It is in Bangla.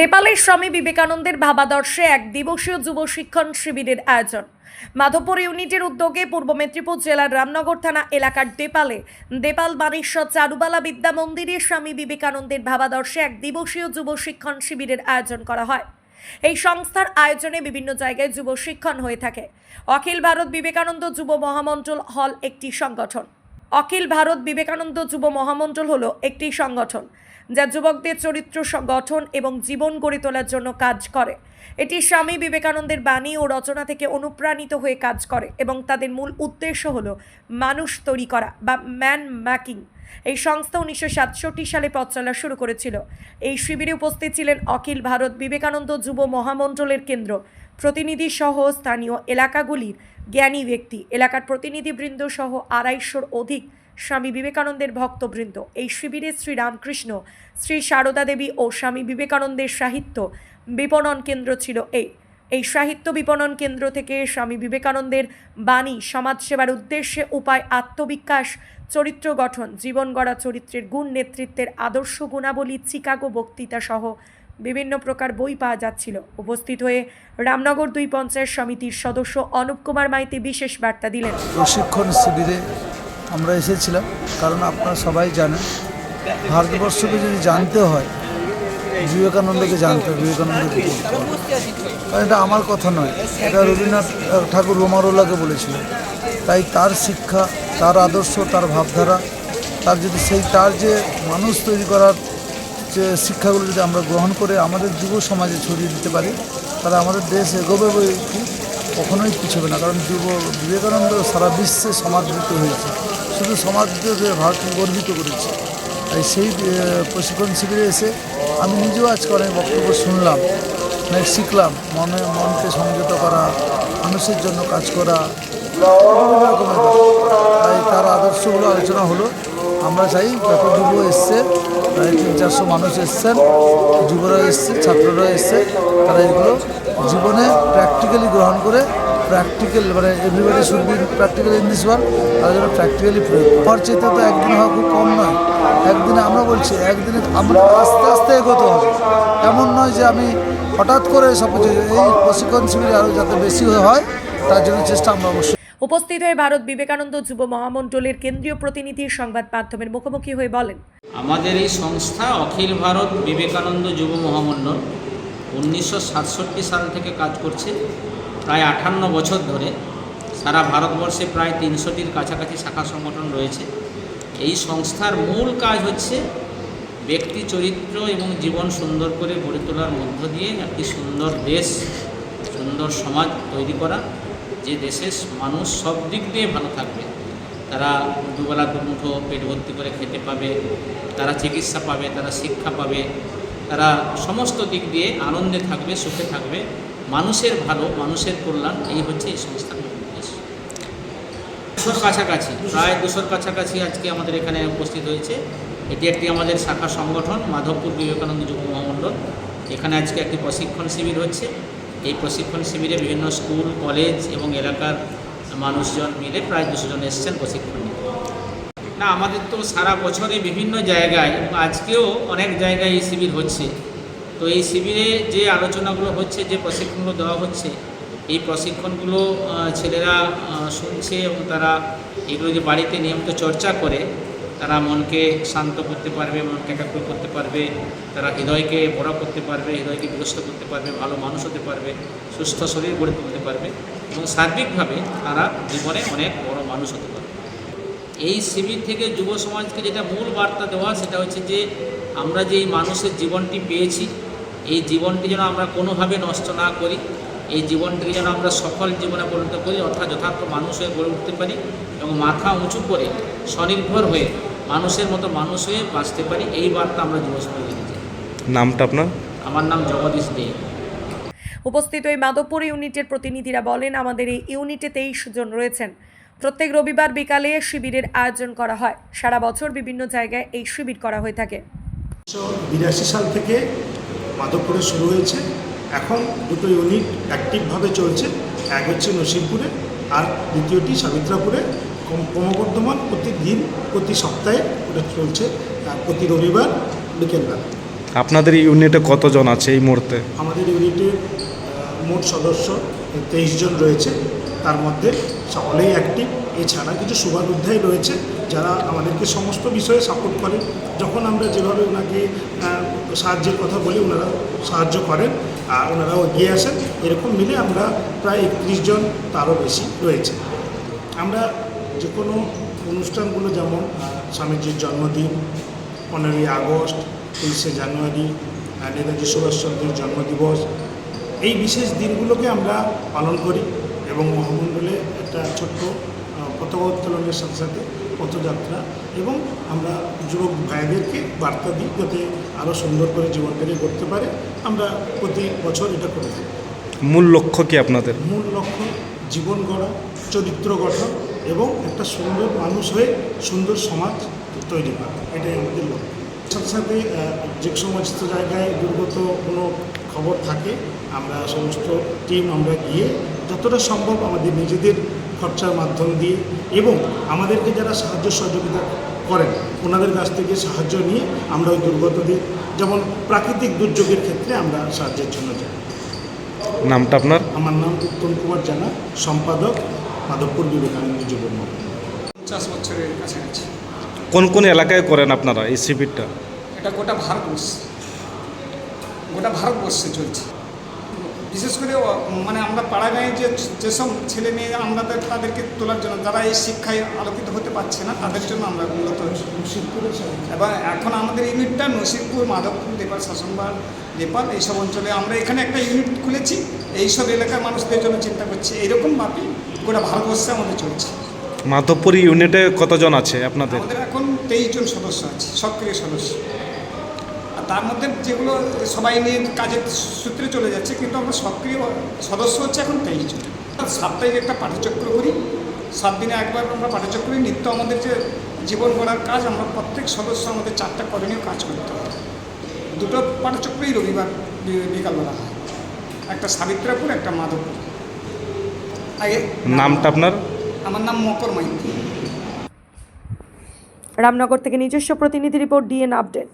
নেপালের স্বামী বিবেকানন্দের ভাবাদর্শে এক দিবসীয় যুব শিক্ষণ শিবিরের আয়োজন। মাধবপুর ইউনিটের উদ্যোগে পূর্ব মেদিনীপুর জেলার রামনগর থানা এলাকার দেপালে, দেপাল বানেশ্বর চারুবালা বিদ্যা মন্দিরে স্বামী বিবেকানন্দের ভাবাদর্শে এক দিবসীয় যুব শিক্ষণ শিবিরের আয়োজন করা হয়। এই সংস্থার আয়োজনে বিভিন্ন জায়গায় যুব শিক্ষণ হয়ে থাকে। অখিল ভারত বিবেকানন্দ যুব মহামণ্ডল হল একটি সংগঠন। অখিল ভারত বিবেকানন্দ যুব মহামণ্ডল হলো একটি সংগঠন। যা যুবকদের চরিত্র গঠন এবং জীবন গড়ে তোলার জন্য কাজ করে। এটি স্বামী বিবেকানন্দের বাণী ও রচনা থেকে অনুপ্রাণিত হয়ে কাজ করে এবং তাদের মূল উদ্দেশ্য হল মানুষ তৈরি করা বা ম্যান ম্যাকিং। এই সংস্থা উনিশশো সাতষট্টি সালে পথ চলা শুরু করেছিল। এই শিবিরে উপস্থিত ছিলেন অখিল ভারত বিবেকানন্দ যুব মহামণ্ডলের কেন্দ্র, প্রতিনিধি সহ স্থানীয় এলাকাগুলির জ্ঞানী ব্যক্তি। এলাকার প্রতিনিধিবৃন্দ সহ আড়াইশোর অধিক স্বামী বিবেকানন্দের ভক্তবৃন্দ। এই শিবিরে শ্রী রামকৃষ্ণ শ্রী সারদা দেবী ও স্বামী বিবেকানন্দের সাহিত্য বিপণন কেন্দ্র ছিল এই এই সাহিত্য বিপণন কেন্দ্র থেকে স্বামী বিবেকানন্দের বাণী সমাজসেবার উদ্দেশ্যে উপায় আত্মবিকাশ, চরিত্র গঠন, জীবন গড়া চরিত্রের গুণ নেতৃত্বের আদর্শ গুণাবলী, চিকাগো বক্তৃতা সহ বিভিন্ন প্রকার বই পাওয়া যাচ্ছিল। উপস্থিত হয়ে রামনগর দুই পঞ্চায়েত সমিতির সদস্য অনুপ কুমার মাইতি বিশেষ বার্তা দিলেন। প্রশিক্ষণ শিবিরে আমরা এসেছিলাম, কারণ আপনারা সবাই জানেন, ভারতবর্ষকে যদি জানতে হয়, বিবেকানন্দকে জানতে হবে বিবেকানন্দকে কারণ এটা আমার কথা নয়, এটা রবীন্দ্রনাথ ঠাকুর রোমারোলাকে বলেছিল। তাই তার শিক্ষা, তার আদর্শ, তার ভাবধারা, তার যদি সেই, তার যে মানুষ তৈরি করার যে শিক্ষাগুলো যদি আমরা গ্রহণ করে আমাদের যুব সমাজে ছড়িয়ে দিতে পারি, তাহলে আমাদের দেশ এগোবে কখনোই পিছবে না, কারণ যুব বিবেকানন্দ সারা বিশ্বে সমাদৃত হয়েছে। শুধু সমাজকে ভারতকে গর্বিত করেছে। তাই সেই প্রশিক্ষণ শিবিরে এসে আমি নিজেও আজকে অনেক বক্তব্য শুনলাম, অনেক শিখলাম। মনে, মনকে সংযত করা, মানুষের জন্য কাজ করা তাই তার আদর্শগুলো আলোচনা হলো। আমরা চাই যত যুব এসছে, প্রায় তিন চারশো মানুষ এসছেন যুবরা এসছে ছাত্ররা এসছে, তারা এগুলো জীবনে প্র্যাকটিক্যালি গ্রহণ করে প্র্যাকটিক্যাল মানে everybody should be practical in this world তারা যেন প্র্যাকটিক্যালি প্রয়োগ পরিচিত তো একদিন হওয়া খুব কম নয়। একদিনে আমরা বলছি একদিনে আমরা আস্তে আস্তে এগোতে হবে। এমন নয় যে আমি হঠাৎ করে সব কিছু এই প্রশিক্ষণ শিবিরে আরও যাতে বেশি হয় তার জন্য চেষ্টা আমরা অবশ্যই উপস্থিত হয়ে ভারত বিবেকানন্দ যুব মহামণ্ডলের কেন্দ্রীয় প্রতিনিধি সংবাদ মাধ্যমের মুখোমুখি হয়ে বলেন আমাদের এই সংস্থা অখিল ভারত বিবেকানন্দ যুব মহামণ্ডল উনিশশো সাতষট্টি সাল থেকে কাজ করছে। প্রায় আটান্ন বছর ধরে সারা ভারতবর্ষে প্রায় তিনশোটির কাছাকাছি শাখা সংগঠন রয়েছে। এই সংস্থার মূল কাজ হচ্ছে ব্যক্তি চরিত্র এবং জীবন সুন্দর করে গড়ে তোলার মধ্য দিয়ে একটি সুন্দর দেশ, সুন্দর সমাজ তৈরি করা, যে দেশের মানুষ সব দিক দিয়ে ভালো থাকবে। তারা দুবেলা দুমুঠো পেট ভর্তি করে খেতে পাবে, তারা চিকিৎসা পাবে, তারা শিক্ষা পাবে তারা সমস্ত দিক দিয়ে আনন্দে থাকবে, সুখে থাকবে। মানুষের ভালো, মানুষের কল্যাণ, এই হচ্ছে এই সংস্থার দুশোর কাছাকাছি, প্রায় দুশোর কাছাকাছি আজকে আমাদের এখানে উপস্থিত হয়েছে। এটি একটি আমাদের শাখা সংগঠন, মাধবপুর বিবেকানন্দ যুব মহামণ্ডল। এখানে আজকে একটি প্রশিক্ষণ শিবির হচ্ছে। এই প্রশিক্ষণ শিবিরে বিভিন্ন স্কুল, কলেজ এবং এলাকার মানুষজন মিলে প্রায় দুশো জন এসছেন প্রশিক্ষণ না, আমাদের তো সারা বছরে বিভিন্ন জায়গায় এবং আজকেও অনেক জায়গায় এই শিবির হচ্ছে। তো এই শিবিরে যে আলোচনাগুলো হচ্ছে, যে প্রশিক্ষণগুলো দেওয়া হচ্ছে, এই প্রশিক্ষণগুলো ছেলেরা শুনছে এবং তারা এগুলো যে বাড়িতে নিয়মিত চর্চা করে, তারা মনকে শান্ত করতে পারবে, মনকে একাগ্র করতে পারবে, তারা হৃদয়কে বড় করতে পারবে, হৃদয়কে বিকশিত করতে পারবে, ভালো মানুষ হতে পারবে, সুস্থ শরীর গড়ে তুলতে পারবে এবং সার্বিকভাবে তারা জীবনে অনেক বড় মানুষ হতে পারবে। এই শিবির থেকে যুব সমাজকে যেটা মূল বার্তা দেওয়া সেটা হচ্ছে যে আমরা যে এই মানুষের জীবনটি পেয়েছি এই জীবনটি যেন আমরা কোনোভাবে নষ্ট না করি এই জীবনটিকে যেন আমরা সফল জীবনে পরিণত করি অর্থাৎ যথার্থ মানুষ হয়ে গড়ে উঠতে পারি এবং মাথা উঁচু করে স্বনির্ভর হয়ে মানুষের মতো মানুষ হয়ে বাঁচতে পারি এই বার্তা আমরা যুব সমাজে দিতে নামটা আপনার? আমার নাম জগদীশ দে। উপস্থিত ওই মাধবপুর ইউনিটের প্রতিনিধিরা বলেন আমাদের এই ইউনিটে তেইশ জন রয়েছেন। প্রত্যেক রবিবার বিকালে শিবিরের আয়োজন করা হয়। সারা বছর বিভিন্ন জায়গায় এই শিবির করা হয়ে থাকে। উনিশশো বিরাশি সাল থেকে মাধবপুরে শুরু হয়েছে। এখন দুটো ইউনিট অ্যাক্টিভভাবে চলছে। এক হচ্ছে নসিবপুরে আর দ্বিতীয়টি সাবিত্রাপুরে। ক্রমবর্ধমান প্রতিদিন প্রতি সপ্তাহে ওটা চলছে প্রতি রবিবার বিকেলবেলা। আপনাদের ইউনিটে কতজন আছে এই মুহূর্তে? আমাদের ইউনিটের আহ, মোট সদস্য তেইশ জন রয়েছে। তার মধ্যে সকলেই অ্যাক্টিভ এছাড়া কিছু শুভানুধ্যায়ী রয়েছে, যারা আমাদেরকে সমস্ত বিষয়ে সাপোর্ট করে। যখন আমরা যেভাবে ওনাকে সাহায্যের কথা বলি, ওনারা সাহায্য করেন, আর ওনারাও এগিয়ে আসেন। এরকম মিলে আমরা প্রায় একত্রিশ জন তারও বেশি রয়েছে। আমরা যে কোনো অনুষ্ঠানগুলো যেমন স্বামীজির জন্মদিন, পনেরোই আগস্ট, তেইশে জানুয়ারি নেতাজি সুভাষচন্দ্রের জন্মদিবস এই বিশেষ দিনগুলোকে আমরা পালন করি এবং মহামণ্ডলে একটা ছোট্ট পতাকা উত্তোলনের সাথে সাথে পথযাত্রা এবং আমরা যুবক ভাইদেরকে বার্তা দিই যাতে আরও সুন্দর করে জীবনটাকে করতে পারে। আমরা প্রতি বছর এটা করে থাকি। মূল লক্ষ্য কি আপনাদের? মূল লক্ষ্য জীবন গড়া চরিত্র গঠন এবং একটা সুন্দর মানুষ হয়ে সুন্দর সমাজ তৈরি করা। এটাই আমাদের লক্ষ্য। সাথে সাথে যে সমস্ত জায়গায় দুর্গত কোনো খবর থাকে আমরা সমস্ত টিম আমরা গিয়ে যতটা সম্ভব আমাদের নিজেদের খরচার মাধ্যম দিয়ে এবং আমাদেরকে যারা সাহায্য সহযোগিতা করেন ওনাদের কাছ থেকে সাহায্য নিয়ে আমরা ওই দুর্গতদের যেমন প্রাকৃতিক দুর্যোগের ক্ষেত্রে আমরা সাহায্যের জন্য যাই। নামটা আপনার? আমার নাম উত্তম কুমার জানা সম্পাদক মাধবপুর বিবেকানন্দ যুব পঞ্চাশ বছরের কাছাকাছি। কোন কোন এলাকায় করেন আপনারা এই শিবিরটা এটা গোটা ভারতবর্ষ। গোটা ভারতবর্ষে চলছে। বিশেষ করে মানে আমরা পাড়া গাঁয়ে যে যেসব ছেলে মেয়ে আমরা তাদেরকে তোলার জন্য যারা এই শিক্ষায় আলোকিত হতে পারছে না তাদের জন্য আমরা মূলত এবং এখন আমাদের ইউনিটটা নসিবপুর মাধবপুর নেপাল শাসনবার নেপাল এইসব অঞ্চলে আমরা এখানে একটা ইউনিট খুলেছি। এইসব এলাকার মানুষদের জন্য চিন্তা করছি। এইরকমভাবেই গোটা ভারতবর্ষে আমাদের চলছে। মাধবপুর ইউনিটে কতজন আছে আপনাদের? আমাদের এখন তেইশ জন সদস্য আছে সক্রিয় সদস্য। তার মধ্যে যেগুলো সবাই নিয়ে কাজের সূত্রে চলে যাচ্ছে কিন্তু আমরা সক্রিয় সদস্য হচ্ছে এখন তেইশ জন। সাপ্তাহিক একটা পাঠচক্র করি। সাত দিনে একবার আমরা পাঠচক্র করি। নিত্য আমাদের যে জীবন গড়ার কাজ আমরা প্রত্যেক সদস্য আমাদের চারটা করণীয় কাজ করতে হয়। দুটো পাঠচক্রই রবিবার বিকালবেলা হয়। একটা সাবিত্রাপুর একটা মাধবপুর। আগে নামটা আপনার? আমার নাম মকর মাইতি। রামনগর থেকে নিজস্ব প্রতিনিধি রিপোর্ট ডিএন আপডেট